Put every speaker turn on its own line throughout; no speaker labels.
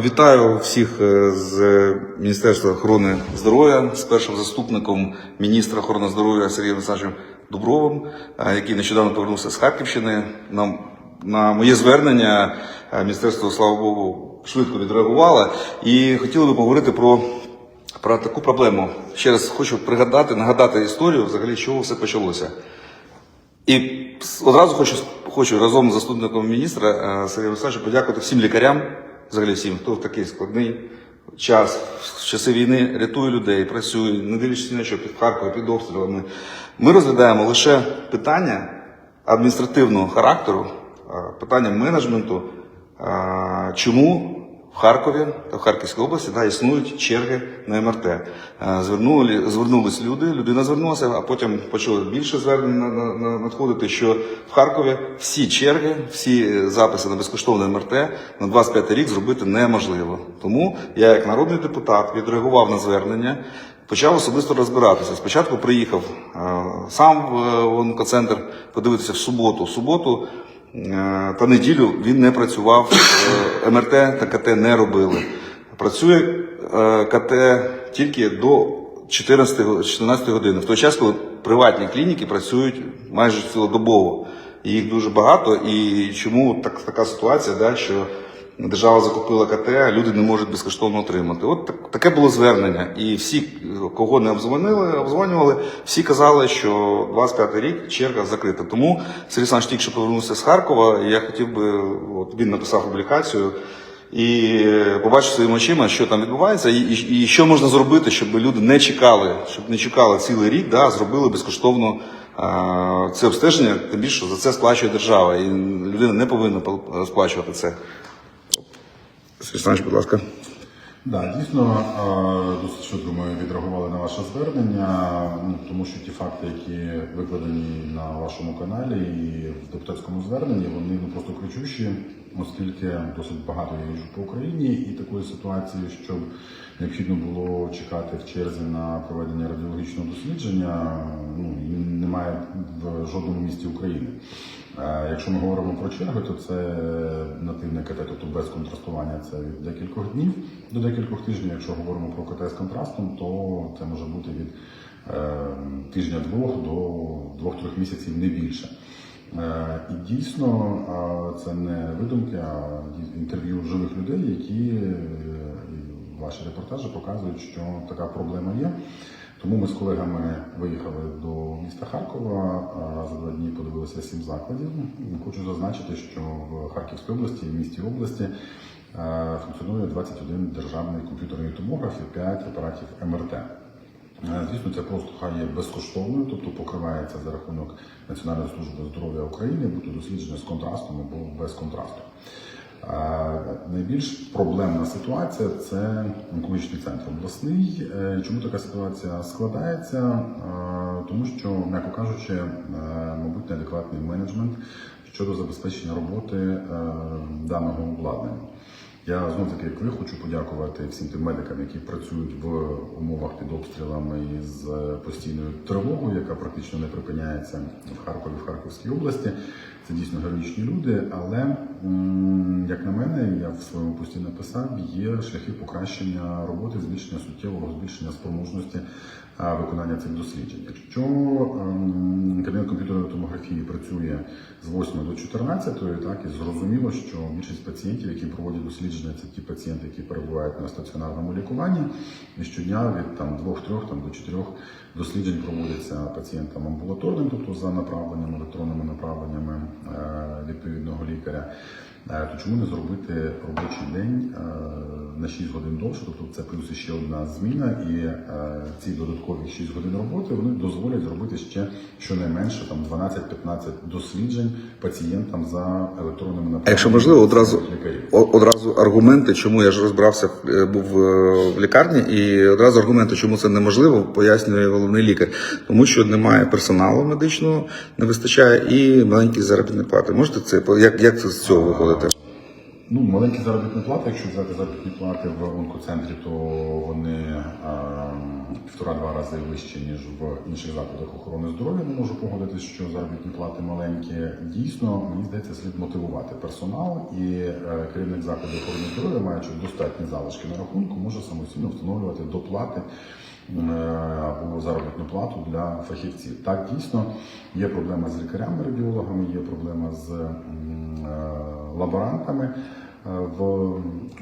Вітаю всіх е, з Міністерства охорони здоров'я з першим заступником міністра охорони здоров'я Сергієм Олександровичем Дубровим, е, який нещодавно повернувся з Харківщини. Нам на моє звернення е, міністерство, слава Богу, швидко відреагувало і хотіли би поговорити про, про таку проблему. Ще раз хочу пригадати, нагадати історію, взагалі, з чого все почалося. І одразу хочу, хочу разом з заступником міністра Сергієм Олександровичем подякувати всім лікарям, взагалі всім, хто в такий складний час, в часи війни рятує людей, працює, не дивлячись на що під Харковом, під обстрілами. Ми розглядаємо лише питання адміністративного характеру, питання менеджменту, чому в Харкові та в Харківській області да, існують черги на МРТ. Е, Звернули, звернулись люди, людина звернулася, а потім почали більше звернень на- на- на- надходити, що в Харкові всі черги, всі записи на безкоштовне МРТ на 25 рік зробити неможливо. Тому я, як народний депутат, відреагував на звернення. Почав особисто розбиратися. Спочатку приїхав е, сам в е, онкоцентр подивитися в суботу. В суботу Е, та неділю він не працював, е, МРТ та КТ не робили. Працює е, КТ тільки до 14, 14 години, в той час, коли приватні клініки працюють майже цілодобово. І їх дуже багато. І чому так, така ситуація, да, що держава закупила КТ, а люди не можуть безкоштовно отримати. От так, таке було звернення. І всі, кого не обдзвонили, обдзвонювали, всі казали, що 25-й рік черга закрита. Тому Сергій Олександрович тільки що повернувся з Харкова, і я хотів би, от він написав публікацію. І побачив своїми очима, що там відбувається, і, і, і що можна зробити, щоб люди не чекали, щоб не чекали цілий рік, да, зробили безкоштовно а, це обстеження, тим більше за це сплачує держава, і людина не повинна сплачувати це. Сергій будь ласка.
Да, дійсно досить швидко ми відреагували на ваше звернення, ну, тому що ті факти, які викладені на вашому каналі і в депутатському зверненні, вони ну просто кричущі, оскільки досить багато я їжджу по Україні, і такої ситуації, щоб необхідно було чекати в черзі на проведення радіологічного дослідження, ну немає в жодному місті України. Е, Якщо ми говоримо про черги, то це нативне КТ, тобто без контрастування, це від декількох днів до декількох тижнів. Якщо говоримо про КТ з контрастом, то це може бути від е, тижня-двох до двох-трьох місяців, не більше. Е, І дійсно е, це не видумки, а інтерв'ю живих людей, які е, ваші репортажі показують, що така проблема є. Тому ми з колегами виїхали до міста Харкова. За два дні подивилися сім закладів. Хочу зазначити, що в Харківській області в місті області е, функціонує 21 державний комп'ютерний томограф і 5 апаратів МРТ. Е, Звісно, це послуга є безкоштовною, тобто покривається за рахунок Національної служби здоров'я України, будь-то дослідження з контрастом або без контрасту. Найбільш проблемна ситуація це онкологічний центр обласний. Е, Чому така ситуація складається? Е, Тому що, м'яко кажучи, е, мабуть, неадекватний менеджмент щодо забезпечення роботи даного обладнання. Я знов таки, ви, хочу подякувати всім тим медикам, які працюють в умовах під обстрілами і з постійною тривогою, яка практично не припиняється в Харкові, в Харківській області. Це дійсно героїчні люди. Але як на мене, я в своєму пості написав, є шляхи покращення роботи, збільшення суттєвого збільшення спроможності виконання цих досліджень. Якщо ем, кабінет комп'ютерної томографії працює з 8 до 14, так і зрозуміло, що більшість пацієнтів, які проводять дослідження, це ті пацієнти, які перебувають на стаціонарному лікуванні. І щодня від там двох-трьох там до чотирьох досліджень проводяться пацієнтам амбулаторним, тобто за направленням, електронними направленнями е, відповідного лікаря. Е, То чому не зробити робочий день е, на 6 годин довше? Тобто це плюс ще одна зміна, і е, ці додаткові 6 годин роботи вони дозволять зробити ще щонайменше там 12-15 досліджень пацієнтам за електронними.
А якщо можливо, одразу одразу аргументи, чому я ж розбирався, е, був е, в лікарні, і одразу аргументи, чому це неможливо, пояснює головний лікар, тому що немає персоналу медичного, не вистачає і маленькі заробітні плати. Можете це як, як це з цього виходити?
Ну, маленькі заробітні плати, якщо взяти заробітні плати в онкоцентрі, то вони півтора-два рази вищі, ніж в інших закладах охорони здоров'я. Не можу погодитися, що заробітні плати маленькі. Дійсно, мені здається, слід мотивувати персонал і е, керівник закладу охорони здоров'я, маючи достатні залишки на рахунку, може самостійно встановлювати доплати е, або заробітну плату для фахівців. Так, дійсно, є проблема з лікарями-радіологами, є проблема з е, лаборантами е, в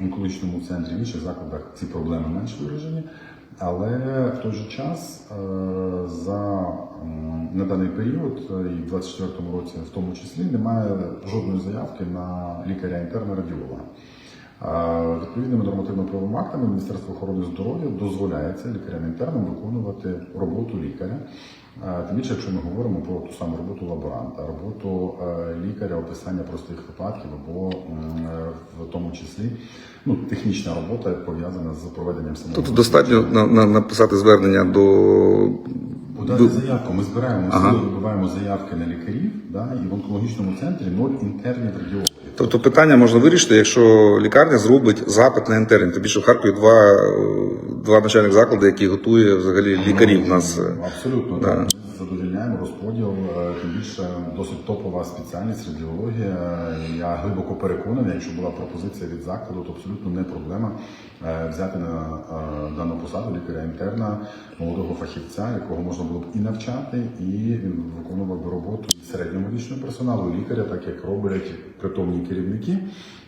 онкологічному центрі. В інших закладах ці проблеми менш виражені. Але в той же час е, за на даний період е, і в 24-му році, в тому числі, немає жодної заявки на лікаря-інтерна радіолога. Відповідними нормативно-правовими актами Міністерство охорони здоров'я дозволяється лікарям-інтернам виконувати роботу лікаря. Тим більше, якщо ми говоримо про ту саму роботу лаборанта, роботу е, лікаря, описання простих випадків або е, в тому числі ну, технічна робота пов'язана з проведенням самого.
Тобто достатньо на, на, написати звернення до.
Подати заявку. Ми збираємо
Ага.
сили, вибиваємо заявки на лікарів, да, і в онкологічному центрі ноль інтернів радіологів.
Тобто питання можна вирішити, якщо лікарня зробить запит на інтерн. Тим більше в Харкові два, е, два начальних заклади, які готує взагалі лікарів. У нас
Абсолютно
Да.
Задовільняємо розподіл. е, Тим більше досить топова спеціальність радіологія. Я глибоко переконаний, якщо була пропозиція від закладу, то абсолютно не проблема е, взяти на е, дану посаду лікаря інтерна молодого фахівця, якого можна було б і навчати, і він виконував би роботу середньомедичного персоналу, лікаря, так як роблять притомні керівники,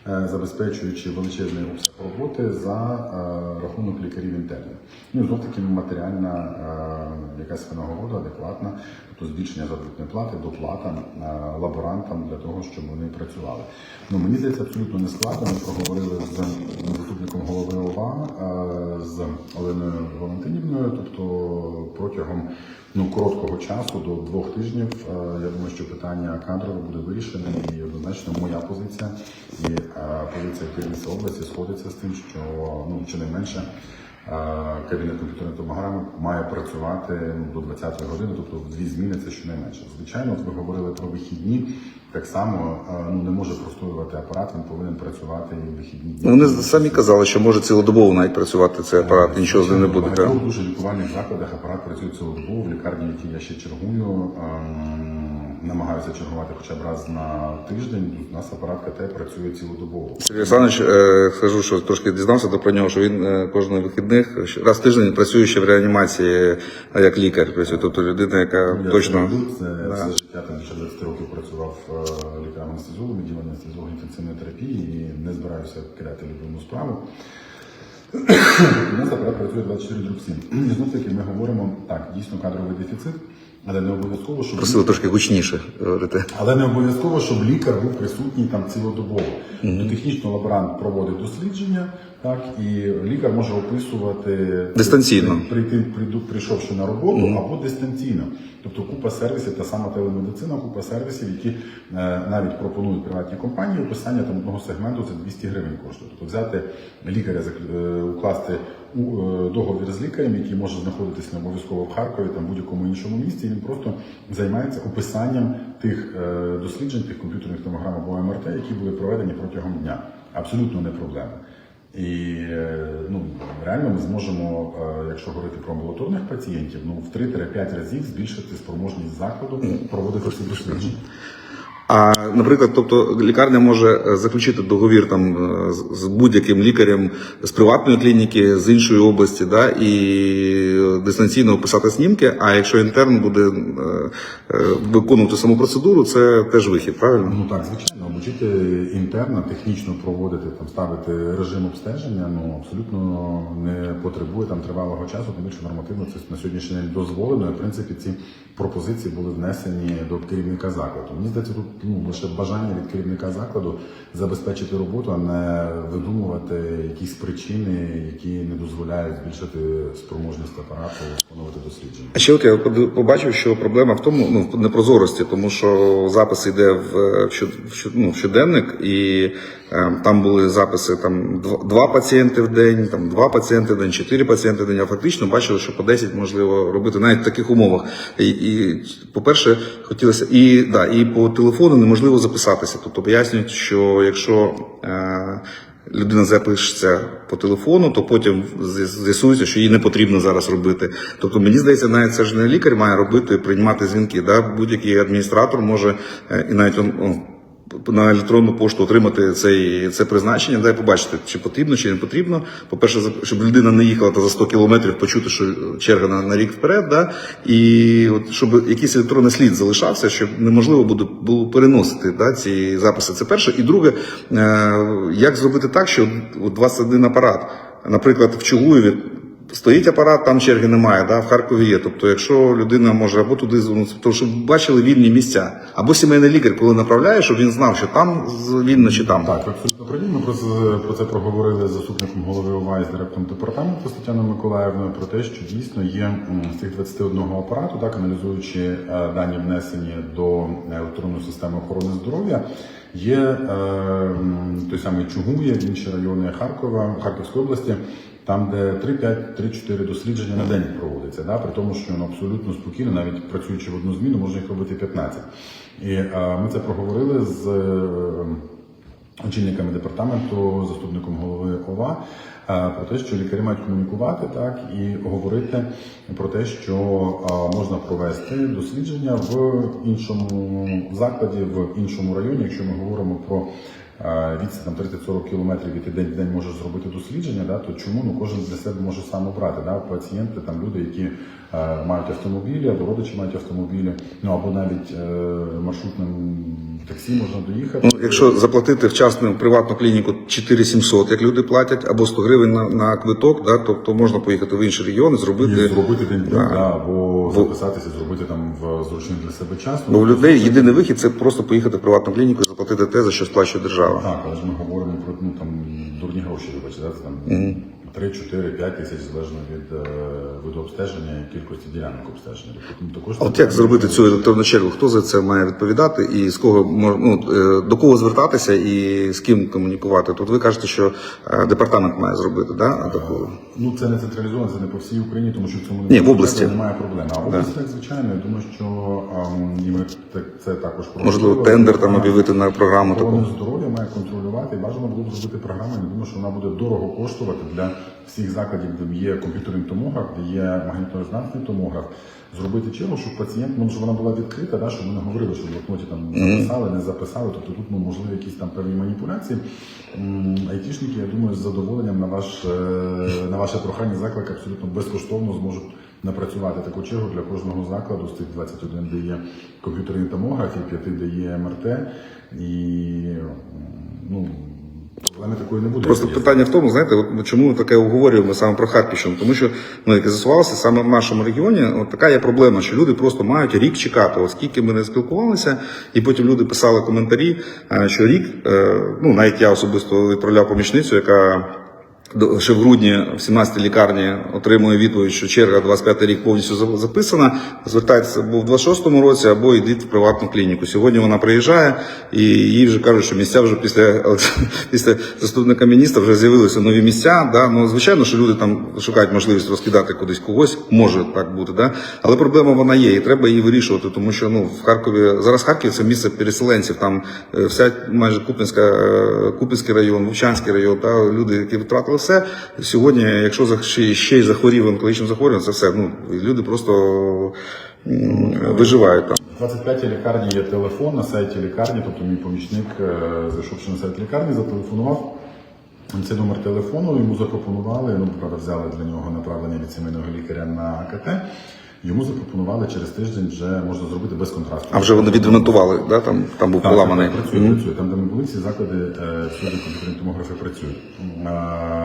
забезпечуючи величезний обсяг роботи за е, рахунок лікарів інтернів. Ну і знов таки матеріальна е, якась винагорода адекватна, тобто збільшення заробітної плати, доплата е, лаборантам для того, щоб вони працювали. Ну мені здається, абсолютно не складно. Ми проговорили з заступником голови ОВА е, з Оленою Валентинівною, тобто протягом ну короткого часу до двох тижнів. е, Я думаю, що питання кадрове буде вирішене, і однозначно моя позиція і позиція керівництва області сходиться з тим, що ну щонайменше е, кабінет комп'ютерної томограми має працювати ну, до 20-ї години, тобто в дві зміни це щонайменше. Звичайно, от ви говорили про вихідні. Так само ну не може простоювати апарат, він повинен працювати і в вихідні дні.
вони самі казали, що може цілодобово навіть працювати цей апарат, нічого з ним не буде.
В дуже лікувальних закладах апарат працює цілодобово. В лікарні, в якій я ще чергую, намагаюся чергувати хоча б раз на тиждень. У нас апарат КТ працює цілодобово.
Сергій Олександрович, е, скажу, що трошки дізнався то про нього, що він е, кожного вихідних раз в тиждень працює ще в реанімації е, як лікар. Працює. Тобто людина, яка
Я
точно
завжди це все життя там більше 20 років працював е, лікарем анестезіологом, відділення анестезіолог інфекційної терапії і не збираюся кидати любому справу. У нас апарат працює 24 дроб 7. І знов таки ми говоримо так, дійсно кадровий дефіцит, але не обов'язково, щоб
просили трошки гучніше говорити.
але не обов'язково, щоб лікар був присутній там цілодобово. Тобто технічно лаборант проводить дослідження, так і лікар може описувати
Дистанційно.
прийти, прийду, прийшовши на роботу або дистанційно. Тобто купа сервісів, та сама телемедицина, купа сервісів, які е, навіть пропонують приватні компанії. Описання там одного сегменту це 200 гривень коштує. Тобто взяти лікаря, е, укласти у, е, договір з лікарем, який може знаходитися не обов'язково в Харкові, там будь-якому іншому місті. Він просто займається описанням тих е, досліджень, тих комп'ютерних томограм або МРТ, які були проведені протягом дня. Абсолютно не проблема. І е, ну, реально ми зможемо, е, якщо говорити про амбулаторних пацієнтів, ну в 3-5 разів збільшити спроможність закладу проводити ці дослідження.
А наприклад, тобто лікарня може е, заключити договір там е, з- будь-яким лікарем з приватної клініки, з іншої області, да, і дистанційно описати снімки. А якщо інтерн буде е, виконувати саму процедуру, це теж вихід, правильно?
Ну так, звичайно, обучити інтерна, технічно проводити, там ставити режим обстеження, ну абсолютно не потребує там тривалого часу, тим більше нормативно це на сьогоднішній день дозволено. І, в принципі, ці пропозиції були внесені до керівника закладу. Мені здається, тут ну лише бажання від керівника закладу забезпечити роботу, а не видумувати якісь причини, які не дозволяють збільшити спроможність апарату виконувати дослідження.
А ще от я побачив, що проблема в тому, ну в непрозорості, тому що запис йде в, ну, в щоденник, і е, там були записи там дв- два пацієнти в день, там два пацієнти в день, чотири пацієнти в день. А фактично бачили, що по 10 можливо робити навіть в таких умовах. І, і по-перше, хотілося і да, і по телефону неможливо записатися. Тобто пояснюють, що якщо е, людина запишеться по телефону, то потім з'ясується, що їй не потрібно зараз робити. Тобто, мені здається, навіть це ж не лікар має робити, приймати дзвінки. Да? Будь-який адміністратор може е, і навіть он, на електронну пошту отримати цей, це призначення, дай побачити, чи потрібно, чи не потрібно. По-перше, щоб людина не їхала та за 100 кілометрів, почути, що черга на, на рік вперед, да? і от, щоб якийсь електронний слід залишався, щоб неможливо буде було переносити да, ці записи. Це перше. І друге, е, як зробити так, щоб у 21 апарат, наприклад, в Чугуєві Стоїть апарат, там черги немає, да, в Харкові є. Тобто, якщо людина може або туди звернутися, то щоб бачили вільні місця, або сімейний лікар, коли направляє, щоб він знав, що там вільно чи там.
Так, абсолютно праві. Ми про це, про це проговорили з заступником голови ОВА з директором департаменту Тетяною Миколаївною про те, що дійсно є з цих 21 апарату, так аналізуючи е, дані внесені до електронної системи охорони здоров'я. Є е, той самий Чугуєв, інші райони Харкова, Харківської області, там, де 3-5, 3-4 дослідження на день проводиться, да, при тому, що ну, абсолютно спокійно, навіть працюючи в одну зміну, можна їх робити 15. І е, ми це проговорили з. е, очільниками департаменту, заступником голови ОВА, е, про те, що лікарі мають комунікувати так і говорити про те, що можна провести дослідження в іншому закладі, в іншому районі, якщо ми говоримо про. Відстань там 30-40 кілометрів і ти день в день можеш зробити дослідження, да, то чому ну кожен для себе може сам обрати? Да? Пацієнти, там люди, які е, мають автомобілі, або родичі мають автомобілі, ну або навіть е, маршрутним таксі можна доїхати.
Ну, якщо заплатити вчасно в приватну клініку 4700, як люди платять, або 100 гривень на, на квиток, да, то, то можна поїхати в інший регіон і
І
зробити.
зробити день
Да.
да. або записатися, зробити там в зручний для себе час.
Бо в людей єдиний вихід це просто поїхати в приватну клініку і заплатити те, за що сплачує держава.
Так, але ж ми говоримо про ну там дурні гроші, вибачте, да? це там 3, 4, 5 тисяч залежно від е, виду обстеження і кількості ділянок обстеження. Тобто ну, також
От як зробити цю електронну чергу? Хто за це має відповідати, і з кого мож- ну, е, до кого звертатися і з ким комунікувати? Тут ви кажете, що е, департамент має зробити, да? таку.
Ну це не централізовано, це не по всій Україні, тому що в цьому
Ні, в області.
немає проблем. А в області так звичайно. Я думаю, що ем, і ми так- це також
Можливо,
проговорили.
тендер там об'явити на програму таку.
Здоров'я має контролювати і бажано було б зробити програму. Я думаю, що вона буде дорого коштувати для всіх закладів, де є комп'ютерний томограф, де є магнітно-резонансний томограф. Зробити чергу, щоб пацієнт, ну, щоб вона була відкрита, да, щоб ми не говорили, що в блокноті там записали, не записали. Тобто тут ну, можливо якісь там певні маніпуляції. Айтішники, я думаю, з задоволенням на ваш е, на ваше прохання заклик абсолютно безкоштовно зможуть напрацювати таку чергу для кожного закладу з тих 21, де є комп'ютерний томограф, і 5, де є МРТ. І ну, проблеми такої не буде.
Просто питання в тому, знаєте, от чому ми таке обговорюємо саме про Харківщину? Тому що ну як з'ясувалося, саме в нашому регіоні от така є проблема, що люди просто мають рік чекати. Оскільки ми не спілкувалися, і потім люди писали коментарі, е, що рік, е, ну навіть я особисто відправляв помічницю, яка ще в грудні в 17 лікарні отримує відповідь, що черга 25 рік повністю записана. Звертайтеся або в 26-му році, або йдіть в приватну клініку. Сьогодні вона приїжджає і їй вже кажуть, що місця вже після, після заступника міністра вже з'явилися нові місця. Да? Ну, звичайно, що люди там шукають можливість розкидати кудись когось, може так бути, да? але проблема вона є, і треба її вирішувати, тому що ну в Харкові зараз Харків це місце переселенців. Там е, вся майже Купінська, е, Купінський район, Вовчанський район, та люди, які втратили все. Сьогодні, якщо ще, й захворів онкологічним захворюванням, це все. Ну люди просто виживають там.
25 лікарні є телефон на сайті лікарні, тобто мій помічник, е, зайшовши на сайт лікарні, зателефонував. Цей номер телефону йому запропонували, ну, правда, взяли для нього направлення від сімейного лікаря на АКТ. Йому запропонували через тиждень вже можна зробити без контрасту.
А вже вони відремонтували, да? там, там був
Так,
поламаний.
так, працює, працює. Там, де ми були, всі заклади е, всюди комп'ютерні томографи працюють.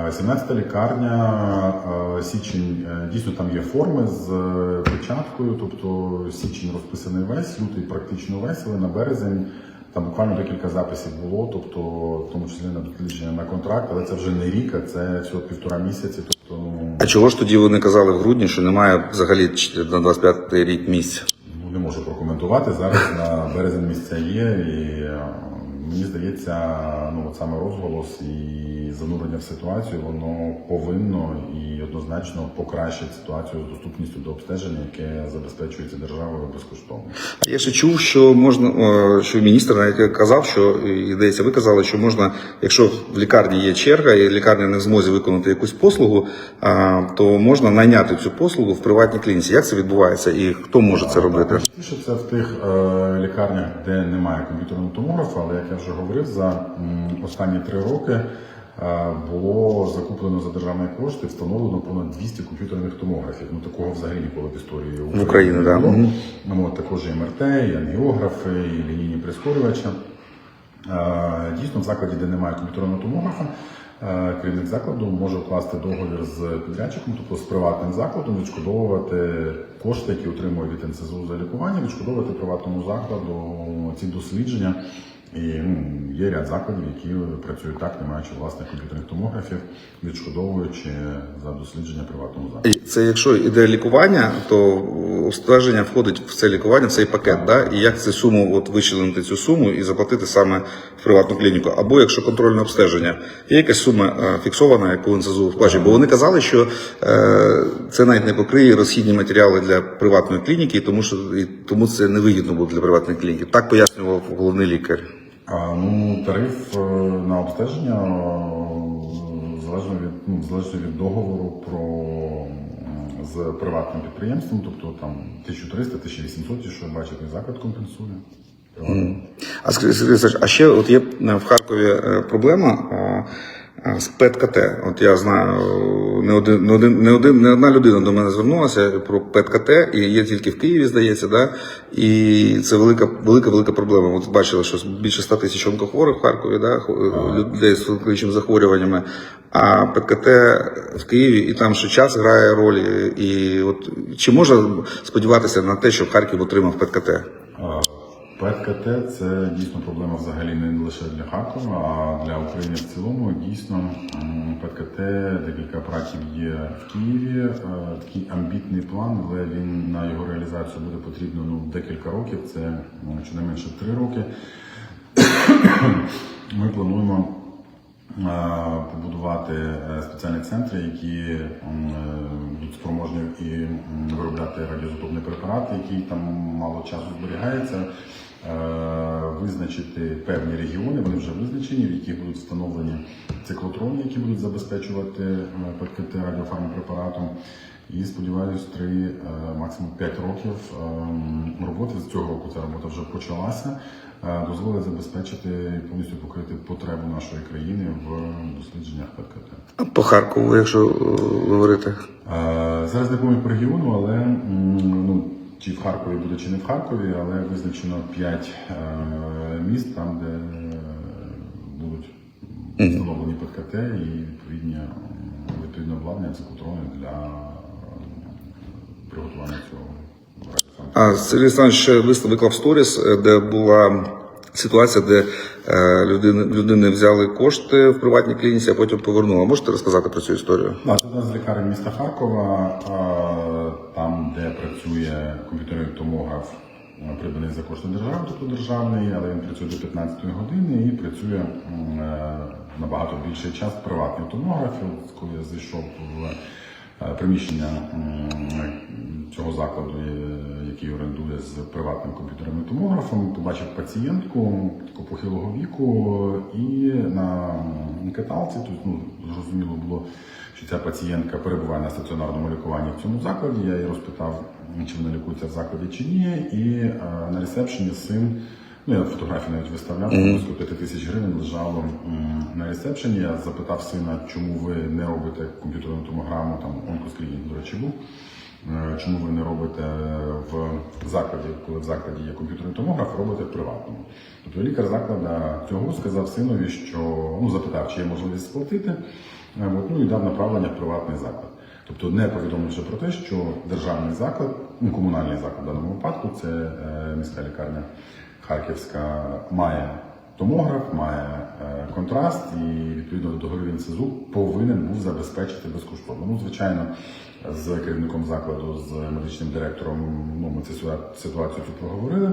Е, 17 лікарня, е, січень, е, дійсно там є форми з е, печаткою, тобто січень розписаний весь, лютий практично весь, але на березень там буквально декілька записів було, тобто в тому числі на дослідження на контракт, але це вже не рік, а це всього півтора місяці. Тобто ну,
А чого ж тоді вони казали в грудні, що немає взагалі на 25 рік місць?
Ну, не можу прокоментувати. Зараз на березень місця є, і е, мені здається, ну от саме розголос і занурення в ситуацію, воно повинно і однозначно покращить ситуацію з доступністю до обстеження, яке забезпечується державою безкоштовно.
Я ще чув, що можна, е, що міністр навіть казав, що і здається, ви казали, що можна, якщо в лікарні є черга, і лікарня не в змозі виконати якусь послугу, то можна найняти цю послугу в приватній клініці. Як це відбувається і хто може це робити?
Частіше це в тих е, лікарнях, де немає комп'ютерного томографа, але як я вже говорив, за останні три роки було закуплено за державні кошти, встановлено понад 200 комп'ютерних томографів. Ну такого взагалі ніколи в історії України
Україні, да.
Ну, от також і МРТ, і ангіографи, і лінійні прискорювача. Дійсно, в закладі, де немає комп'ютерного томографа, керівник закладу може укласти договір з підрядчиком, тобто з приватним закладом, відшкодовувати кошти, які отримує від НСЗУ за лікування, відшкодовувати приватному закладу ці дослідження. І ну, є ряд закладів, які працюють так, не маючи власних комп'ютерних томографів, відшкодовуючи за дослідження приватному закладу.
Це якщо йде лікування, то обстеження входить в це лікування, в цей пакет, да? і як цю суму от вичленити цю суму і заплатити саме в приватну клініку. Або якщо контрольне обстеження, є якась сума е, фіксована, яку НСЗУ вплачує. Бо вони казали, що е, це навіть не покриє розхідні матеріали для приватної клініки, тому що і тому це невигідно буде для приватної клініки. Так пояснював головний лікар.
А, ну, тариф е, на обстеження е, залежно від, ну, залежить від договору про з приватним підприємством, тобто там 1300-1800, ті, що бачите, заклад компенсує.
А скажи, а ще от є е, в Харкові проблема з ПЕТ-КТ. От я знаю, не один, не один, не один, не одна людина до мене звернулася про ПЕТ-КТ, і є тільки в Києві, здається, да? і це велика, велика, велика проблема. От бачили, що більше 100 тисяч онкохворих в Харкові, да? людей з онкологічними захворюваннями. А ПЕТ-КТ в Києві, і там ще час грає роль. І от чи можна сподіватися на те, що Харків отримав ПЕТ-КТ?
ПЕТ-КТ це дійсно проблема взагалі не лише для Харкова, а для України в цілому. Дійсно, ПЕТ-КТ, декілька апаратів є в Києві. Е, Такий амбітний план, але він на його реалізацію буде потрібно ну, декілька років. Це ну, щонайменше три роки. Ми плануємо е, побудувати е, спеціальні центри, які будуть спроможні і виробляти радіоізотопний препарат, який там мало часу зберігається. Е, Визначити певні регіони, вони вже визначені, в яких будуть встановлені циклотрони, які будуть забезпечувати е, ПКТ радіофармпрепаратом. І сподіваюся, три, е, максимум 5 років роботи з цього року ця робота вже почалася. Дозволить забезпечити і повністю покрити потребу нашої країни в дослідженнях ПКТ.
По Харкову, якщо говорити.
Зараз не пам'ятаю по регіону, але ну, чи в Харкові буде, чи не в Харкові, але визначено 5 міст, там, де е, будуть встановлені ПКТ і відповідні відповідне обладнання циклотрони для приготування цього.
А Сергій Олександрович ще виклав сторіс, е, де була ситуація, де е, людини, людини взяли кошти в приватній клініці, а потім повернули. Можете розказати про цю історію?
Да, це одна з лікарень міста Харкова, е, там, де працює комп'ютерний томограф, е, придбаний за кошти держави, тобто державний, але він працює до 15 години і працює е, набагато більший час приватний томограф. Коли я зайшов в е, приміщення цього закладу, е, який орендує з приватним комп'ютерним томографом, побачив пацієнтку такого похилого віку і на каталці, тобто ну, зрозуміло було, що ця пацієнтка перебуває на стаціонарному лікуванні в цьому закладі. Я її розпитав, чи вона лікується в закладі чи ні. І е, на ресепшені син, ну я фотографії навіть виставляв, близько 5 тисяч гривень лежало на ресепшені. Я запитав сина, чому ви не робите комп'ютерну томограму, там онкоскрінінг, до речі, був. Е, Чому ви не робите в закладі, коли в закладі є комп'ютерний томограф, робите в приватному? Тобто лікар закладу цього сказав синові, що ну запитав, чи є можливість сплатити, е, от, ну і дав направлення в приватний заклад. Тобто не повідомивши про те, що державний заклад, ну комунальний заклад в даному випадку, це е, міська лікарня Харківська, має томограф, має е, контраст і відповідно до НСЗУ повинен був забезпечити безкоштовно. Ну, звичайно, з керівником закладу, з медичним директором, ну ми цю ситуацію тут проговорили.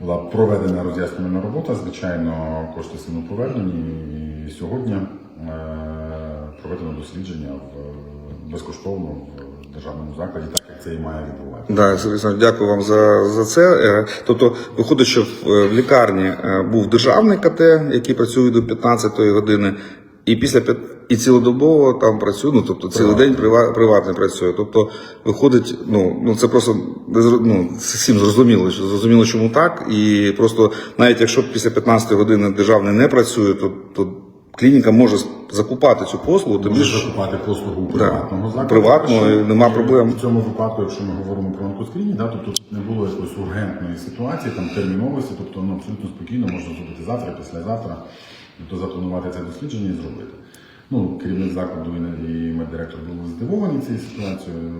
була проведена роз'яснювальна робота. Звичайно, кошти сильно повернені. І сьогодні е, проведено дослідження в безкоштовно в державному закладі, так як це і має відбуватися.
Да, дякую вам за, за це. Е, Тобто, виходить, що в, е, в лікарні е, був державний КТ, який працює до 15-ї години, і після і цілодобово там працює, ну тобто цілий день прива, приватний працює. Тобто, виходить, ну, ну це просто ну, всім зрозуміло, що зрозуміло, чому так. І просто навіть якщо після 15-ї години державний не працює, то, то клініка може закупати цю послугу,
Може
більше
закупати послугу
Да.
приватного закладу.
Приватного, і нема проблем.
В цьому випадку, якщо ми говоримо про онкоскріні, да, тобто тут не було якоїсь ургентної ситуації, там терміновості, тобто ну, абсолютно спокійно можна зробити завтра, післязавтра, тобто запланувати це дослідження і зробити. Ну, керівник закладу і- і меддиректор були здивовані цією ситуацією.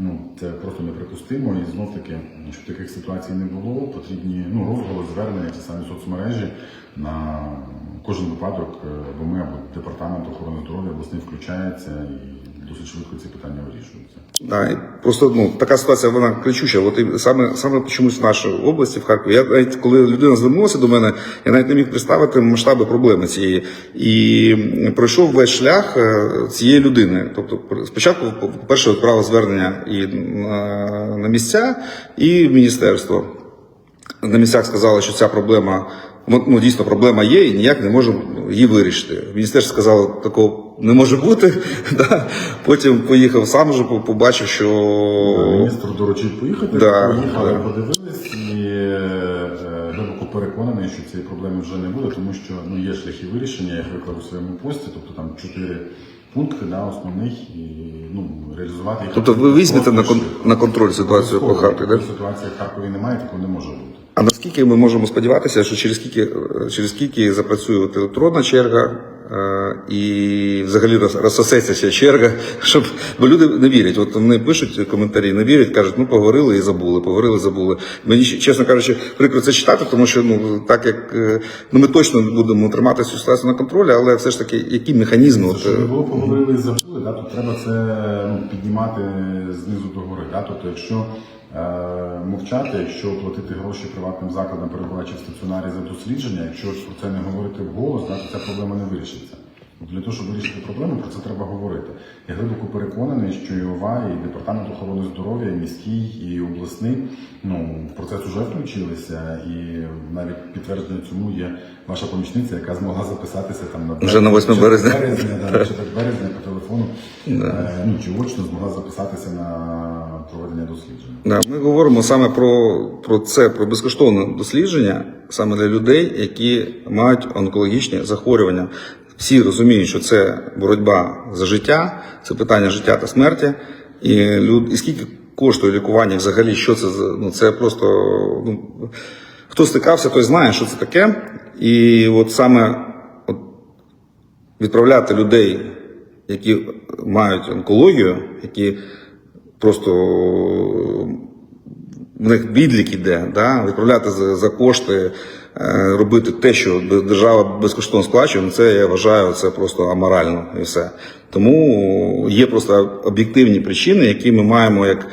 Ну, це просто неприпустимо. І знов таки, щоб таких ситуацій не було, потрібні ну, розголос, звернення, ті самі соцмережі на кожен випадок, е, бо ми або департамент охорони здоров'я обласний включається і досить швидко ці питання вирішуються.
Да, просто ну така ситуація вона кричуща. От саме саме чомусь в нашій області, в Харкові. Я навіть коли людина звернулася до мене, я навіть не міг представити масштаби проблеми цієї. І пройшов весь шлях е, цієї людини. Тобто, спочатку, по-перше, відправив звернення і на, на місця, і в міністерство. На місцях сказали, що ця проблема. Ну, ну, дійсно, проблема є і ніяк не можемо її вирішити. Міністерство сказало, такого не може бути. Да. Потім поїхав сам вже побачив, що
Міністр доручив поїхати,
Да,
поїхали,
да.
подивились і е, глибоко переконаний, що цієї проблеми вже не буде, тому що ну, є шляхи вирішення, я їх виклав у своєму пості, тобто там чотири пункти да, основних і ну, реалізувати їх.
Тобто ви візьмете на, кон- на контроль ситуацію по. Харкові, да?
Ситуація в Харкові немає, такого не може бути.
А наскільки ми можемо сподіватися, що через скільки, е, через скільки запрацює от електронна черга і взагалі роз- розсосеться ця черга, щоб бо люди не вірять. От вони пишуть коментарі, не вірять, кажуть, ну поговорили і забули, поговорили, забули. Мені чесно кажучи, прикро це читати, тому що ну так як е, ну ми точно будемо тримати цю ситуацію на контролі, але все ж таки, які механізми? От,
Щоб
е,
не було поговорили і забули, да, то треба це ну, піднімати знизу до гори. Да? Тобто, якщо е, мовчати, якщо платити гроші приватним закладам, перебуваючи в стаціонарі за дослідження, якщо про це не говорити вголос, то ця проблема не вирішиться. От Для того, щоб вирішити проблему, про це треба говорити. Я глибоко переконаний, що і ОВА, і департамент охорони здоров'я, і міський, і обласний ну, в процес вже включилися, і навіть підтвердження цьому є ваша помічниця, яка змогла записатися там на
Вже на 8 березня.
березня, да, чи так березня по телефону, е, ну чи очно змогла записатися на проведення дослідження.
Да, ми говоримо саме про, про це, про безкоштовне дослідження саме для людей, які мають онкологічні захворювання. Всі розуміють, що це боротьба за життя, це питання життя та смерті. І, люд, і скільки коштує лікування взагалі, що це за ну це просто ну, хто стикався, той знає, що це таке. І от саме от, відправляти людей, які мають онкологію, які просто в них відлік іде, да? відправляти за, за кошти, робити те, що держава безкоштовно сплачує, ну, це я вважаю, це просто аморально і все. Тому є просто об'єктивні причини, які ми маємо як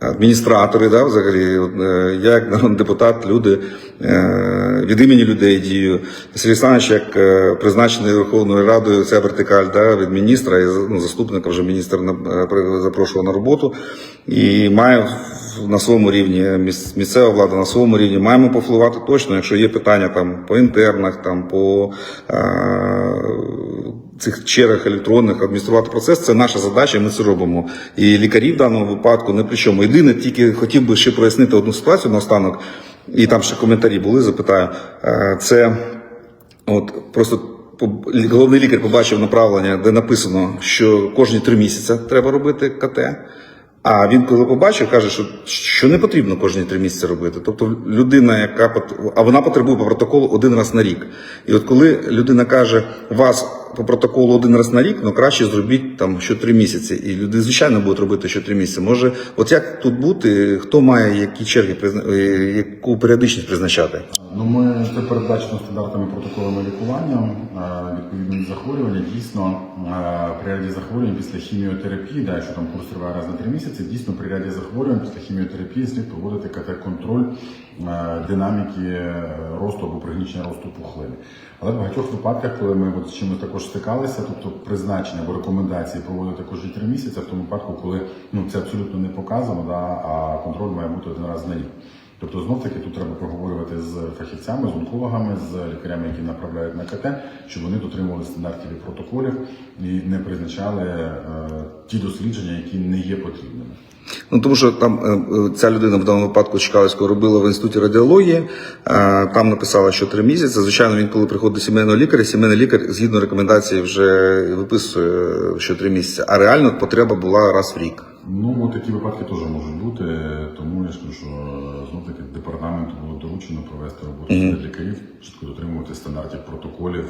адміністратори, да, взагалі, е, я як народний депутат, люди е, від імені людей дію. Сергій Олександрович, як е, призначений Верховною Радою, ця вертикаль да, від міністра і ну, заступника вже міністр е, запрошував на роботу і має на своєму рівні місцева влада на своєму рівні маємо повпливати точно, якщо є питання там по інтернах, там по е, цих чергах електронних адмініструвати процес. Це наша задача, і ми це робимо. І лікарі в даному випадку не при чому. Єдине, тільки хотів би ще прояснити одну ситуацію наостанок, і там ще коментарі були, запитаю. Е, Це от просто головний лікар побачив направлення, де написано, що кожні три місяці треба робити КТ. А він коли побачив, каже, що, що не потрібно кожні три місяці робити. Тобто людина, яка а вона потребує по протоколу один раз на рік. І от коли людина каже, вас по протоколу один раз на рік, але краще зробіть там що три місяці. І люди, звичайно, будуть робити що три місяці. Може, от як тут бути, хто має які черги, е, яку періодичність призначати?
Ну, ми це передбачено стандартами протоколами лікування е, відповідні захворювання. Дійсно, е, при ряді захворювань після хіміотерапії, да, якщо там курс триває раз на три місяці, дійсно при ряді захворювань після хіміотерапії слід проводити КТ-контроль динаміки е, росту або пригнічення росту пухлини. Але в багатьох випадках, коли ми от з чимось також стикалися, тобто призначення або рекомендації проводити кожні три місяці, в тому випадку, коли ну це абсолютно не показано, да, а контроль має бути один раз на рік. Тобто знов таки тут треба проговорювати з фахівцями, з онкологами, з лікарями, які направляють на КТ, щоб вони дотримували стандартів і протоколів і не призначали е, ті дослідження, які не є потрібними.
Ну тому що там е, е, ця людина в даному випадку Чкалівського робила в інституті радіології. е, Там написала, що три місяці. Звичайно, він коли приходить до сімейного лікаря, сімейний лікар згідно рекомендації вже виписує що три місяці. А реально потреба була раз в рік.
Ну, от такі випадки теж можуть бути, тому я ж кажу, що знов таки департаменту було доручено провести роботу серед лікарів, чітко дотримувати стандартів протоколів